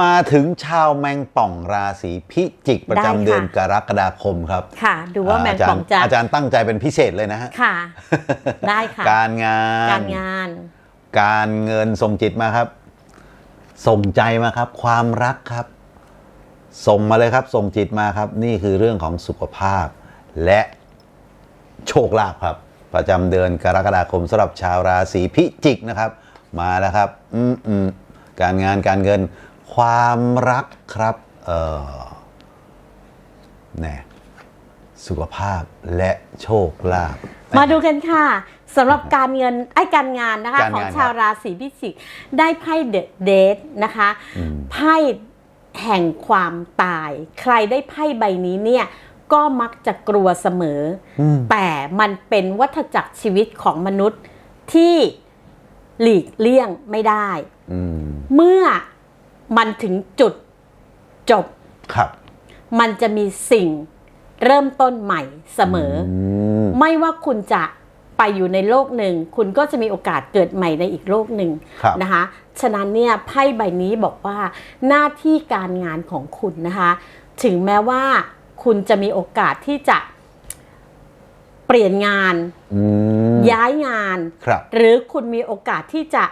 มาถึงชาวแมงป่องราศีพิจิกประได้ค่ะจำเดือนกรกฎาคมครับ ค่ะ ดูว่าแมงอาจารป่องย์จะอาจารย์ตั้งใจเป็นพิเศษเลยนะฮะค่ะ ได้ค่ะ การงาน การงาน การเงินส่งจิตมาครับ ส่งใจมาครับ ความรักครับ ส่งมาเลยครับ ส่งจิตมาครับ นี่คือเรื่องของสุขภาพ และโชคลาภครับ ประจำเดือนกรกฎาคมสำหรับชาวราศีพิจิกนะครับ มาแล้วครับ อืมอืมการงานการเงิน ความรักครับเออแน่สุขภาพและโชคลาภ มาดูกันค่ะสำหรับการเงินไอ้การงานนะคะ การงานของชาวราศีพิจิก ได้ไพ่เดอะเดทนะคะไพ่แห่งความตาย ใครได้ไพ่ใบนี้เนี่ยก็มักจะกลัวเสมออแต่มันเป็นวัฏจักรชีวิตของมนุษย์ที่หลีกเลี่ยงไม่ได้ อืม เมื่อ มันถึงจุดจบ ครับ มันจะมีสิ่งเริ่มต้นใหม่เสมออม ไม่ว่าคุณจะไปอยู่ในโลกหนึ่ง คุณก็จะมีโอกาสเกิดใหม่ในอีกโลกหนึ่งครับ นะคะ ฉะนั้นเนี่ยไพ่ใบนี้บอกว่าหน้าที่การงานของคุณนะคะ ถึงแม้ว่าคุณจะมีโอกาสที่จะเปลี่ยนงาน อืมย้ายงาน ครับ หรือคุณมีโอกาสที่จะ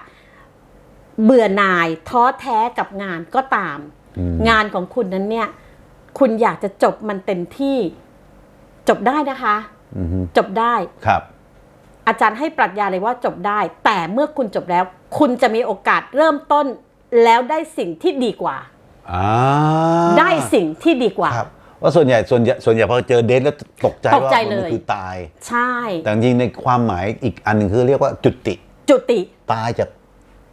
เบื่อหน่ายท้อแท้กับงานก็ตามอืมงานของคุณนั้นเนี่ย คุณอยากจะจบมันเต็มที่จบได้นะคะอือฮึจบได้ครับ อาจารย์ให้ปรัชญาเลยว่าจบได้ แต่เมื่อคุณจบแล้ว คุณจะมีโอกาสเริ่มต้นแล้วได้สิ่งที่ดีกว่าอ่าได้สิ่งที่ดีกว่าครับว่าส่วนใหญ่ส่วนใหญ่ส่วนใหญ่พอเจอเดทแล้วตกใจตกว่าใจมันเลยคือตาย ใช่ แต่จริงๆในความหมายอีกอันหนึ่งคือเรียกว่าจุติ จุติตายจาก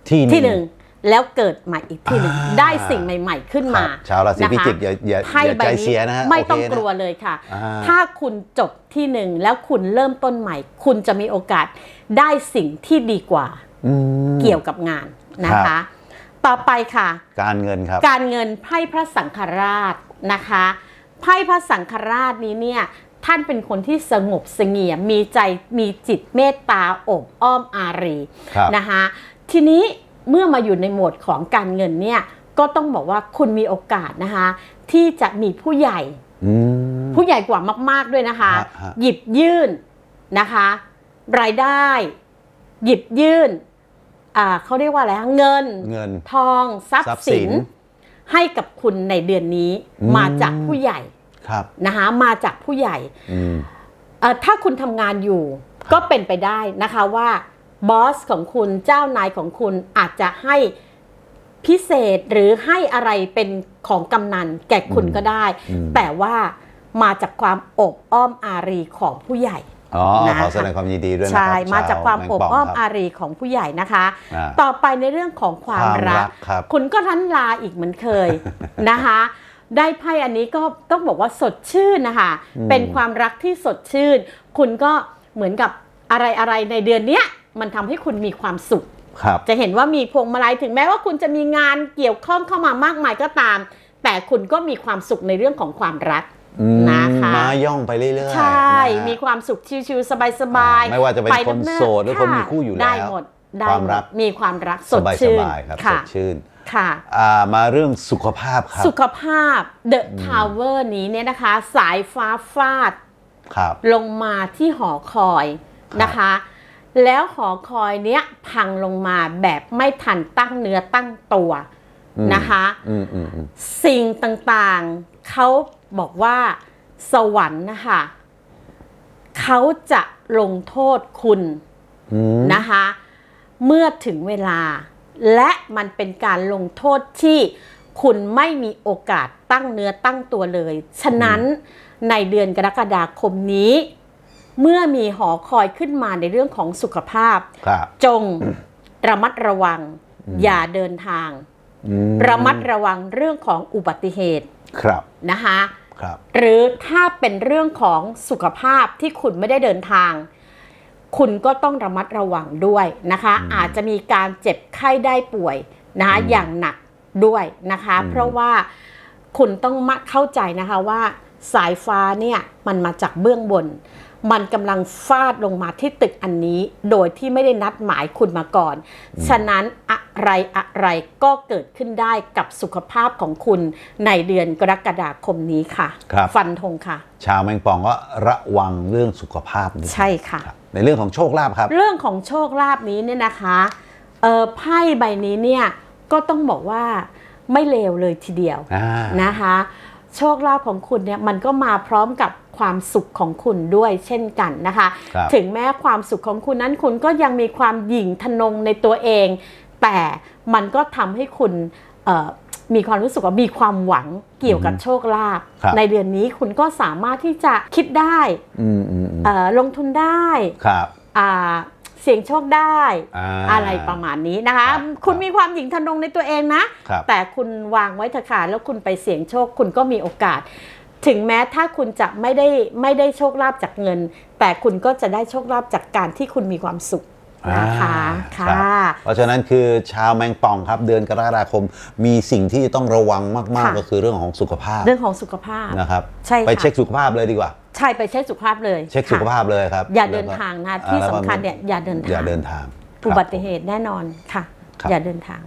ที่ที่หนึ่งแล้วเกิดใหม่อีกที่หนึ่งอ่าได้สิ่งใหม่ ๆ ขึ้นครัมาบชาวราศีนะคะพิจิกอย่าอย่าไพ่อย่าใบใจนี้เสียนะฮะไม่ต้องโเคนะกลัวเลยค่ะอ่าถ้าคุณจบที่หนึ่งแล้วคุณเริ่มต้นใหม่ คุณจะมีโอกาสได้สิ่งที่ดีกว่าอืมเกี่ยวกับงานนะครัคะบต่อไปค่ะ การเงินครับ การเงินไพ่พระสังฆราชนะคะไพ่พระสังฆราชนี้เนี่ยท่านเป็นคนที่สงบเสงี่ยมมีใจมีจิตเมตตาอบอ้อมอารีครับนะคะทีนี้ เมื่อมาอยู่ในโหมดของการเงินเนี่ยก็ต้องบอกว่าคุณมีโอกาสนะคะ ที่จะมีผู้ใหญ่อืมผู้ใหญ่กว่ามาก ๆด้วยนะคะฮะฮะหยิบยื่นนะคะ รายได้ หยิบยื่นอ่าเขาเรียกว่าอะไรคะเงินเงิน ทองทรัพทรัพย์ย์สิสินนให้กับคุณในเดือนนี้อืมมาจากผู้ใหญ่ครับนะคะมาจากผู้ใหญ่อืมเอ่อถ้าคุณทำงานอยู่ก็เป็นไปได้นะคะว่า บอสของคุณเจ้านายของคุณอาจจะให้พิเศษหรือให้อะไรเป็นของกำนันแก่คุณก็ได้อืมแต่ว่ามาจากความอบอ้อมอารีของผู้ใหญ่อ๋อนะคะขอแสดงความยินดีด้วยนะครับใช่มาจากความชอบแงป่งอ้อมครับอารีของผู้ใหญ่นะคะอ่าต่อไปในเรื่องของความความรัรักครับคุณก็รั้นลาอีกเหมือนเคยนะคะ ได้ไพ่อันนี้ก็ต้องบอกว่าสดชื่นนะคะเป็นความรักที่สดชื่น คุณก็เหมือนกับอะไรอะไรในเดือนเนี้ย มันทำให้คุณมีความสุขครับจะเห็นว่ามีพวงมาลัยถึงแม้ว่าคุณจะมีงานเกี่ยวข้องเข้ามามากมายก็ตาม แต่คุณก็มีความสุขในเรื่องของความรักอืมนะคะมาย่องไปเรื่อยๆใช่นะฮะมีความสุขชิวๆสบายๆ ไม่ว่าจะเป็นคนำโสดหรือคนมีคู่อยู่แล้วได้หมดได้ความหมรัดกมีความรักสสดบายสชื่นบายครับสค่ะดชื่นค่ะอ่ามาเรื่องสุขภาพครับ สุขภาพ The Tower นี้เนี่ยนะคะ สายฟ้าฟาดครับลงมาที่หอคอยนะคะ แล้วหอคอยเนี้ยพังลงมาแบบไม่ทันตั้งเนื้อตั้งตัวอืมนะคะอืมอืมอืมสิ่งต่างๆเขาบอกว่าสวรรค์นะคะเขาจะลงโทษคุณอืมนะคะ เมื่อถึงเวลา และมันเป็นการลงโทษที่คุณไม่มีโอกาสตั้งเนื้อตั้งตัวเลย ฉะนั้นในเดือนกรกฎาคมนี้ เมื่อมีหอคอยขึ้นมาในเรื่องของสุขภาพ ครับ จงระมัดระวัง อย่าเดินทาง อืมระมัดระวังเรื่องของอุบัติเหตุครับ นะคะครับ หรือถ้าเป็นเรื่องของสุขภาพที่คุณไม่ได้เดินทาง คุณก็ต้องระมัดระวังด้วยนะคะ อาจจะมีการเจ็บไข้ได้ป่วยนะคะอย่างหนักด้วยนะคะ เพราะว่าคุณต้องมาเข้าใจนะคะว่าสายฟ้าเนี่ยมันมาจากเบื้องบน มันกำลังฟาดลงมาที่ตึกอันนี้ โดยที่ไม่ได้นัดหมายคุณมาก่อน ฉะนั้นอะไรอะไรก็เกิดขึ้นได้กับสุขภาพของคุณในเดือนกรกฎาคมนี้ค่ะครับฟันธงค่ะ ชาวแมงปองก็ระวังเรื่องสุขภาพนิดนึงใช่ค่ะรับในเรื่องของโชคลาภครับ เรื่องของโชคลาภนี้เนี่ยนะคะเอ่อไพ่ใบนี้เนี่ยก็ต้องบอกว่าไม่เลวเลยทีเดียวอ่านะคะ โชคลาภของคุณเนี่ยมันก็มาพร้อมกับ ความสุขของคุณด้วยเช่นกันนะคะครับถึงแม้ความสุขของคุณนั้นคุณก็ยังมีความหยิ่งทะนงในตัวเอง แต่มันก็ทำให้คุณเอ่อมีความรู้สึกว่ามีความหวังเกี่ยวกับโชคลาภครับในเดือนนี้คุณก็สามารถที่จะคิดได้อืมอืมอืมเอ่อลงทุนได้ครับอ่าเสี่ยงโชคได้อ่าอะไรประมาณนี้นะคะครับคุณมีความหยิ่งทะนงในตัวเองนะครับแต่คุณวางไว้เถอะค่ะแล้วคุณไปเสี่ยงโชค คุณก็มีโอกาส ถึงแม้ถ้าคุณจะไม่ได้ไม่ได้โชคลาภจากเงิน แต่คุณก็จะได้โชคลาภจากการที่คุณมีความสุขนะคะอ่าค่ะรับเพราะฉะนั้นคือชาวแมงป่องครับเดือนกรกฎาคม มีสิ่งที่ต้องระวังมากค่ะๆก็คือเรื่องของสุขภาพ เรื่องของสุขภาพนะครับใช่ค่ะไปเช็คสุขภาพเลยดีกว่า ใช่ไปเช็คสุขภาพเลย เช็คสุขค่ะภาพเลยครับ อย่าเดิแล้วนก็ทางนะอ่ที่แล้วก็สำคัญเนี่ยอย่าเดินทางอย่าเดินทางอุบัติครับเหตุแน่นอนค่ะครับอย่าเดินทาง